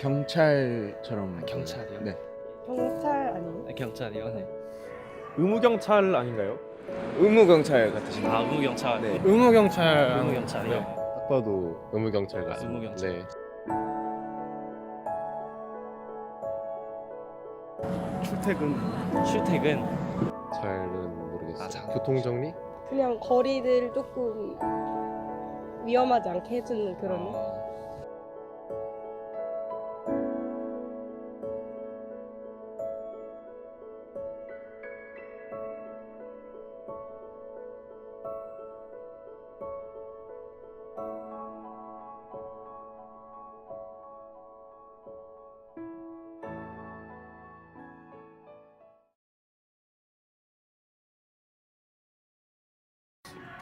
경찰처럼 경찰이요? 네. 경찰 아니에요? 아, 경찰이요? 네. 의무 경찰 아닌가요? 의무 경찰 같으신 아 의무 경찰. 네. 의무 경찰 의무 경찰이요. 딱 봐도 의무 경찰 같습니다. 의무 경찰. 네. 출퇴근 출퇴근. 잘은 모르겠어요. 아, 잘 교통 정리? 그냥 거리를 조금 위험하지 않게 해주는 그런 어,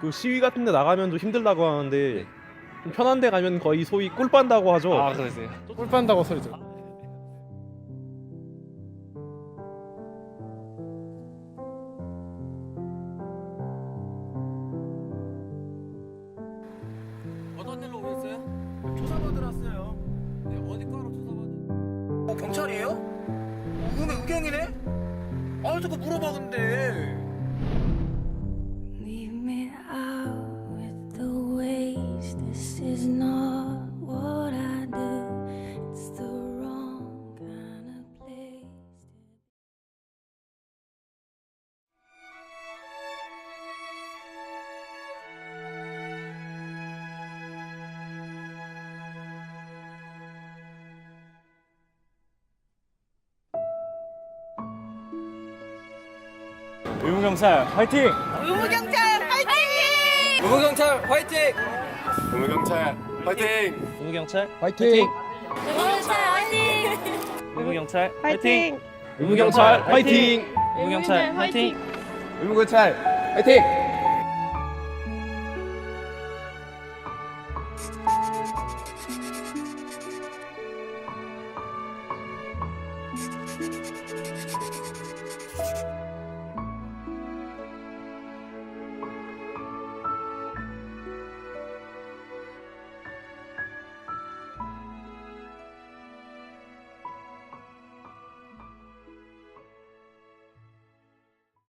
그 시위 같은 데 나가면 좀 힘들다고 하는데 좀 편한 데 가면 거의 소위 꿀 빤다고 하죠. 아 그러세요. 꿀 빤다고 소리 죠 어떤 일로 오셨어요? 조사받으러 왔어요. 네, 어디 과로 조사받으? 어, 경찰이에요? 어, 그러면 의경이네? 아, 저거 물어봐 근데. Waste. This is not what I do. It's the wrong kind of place. 의무경찰 화이팅! 의무경찰 화이팅! 의무경찰 파이팅! 의무경찰 파이팅! 의무경찰 파이팅! 의무경찰 파이팅! 의무경찰 파이팅! 의무경찰 파이팅! 파이팅!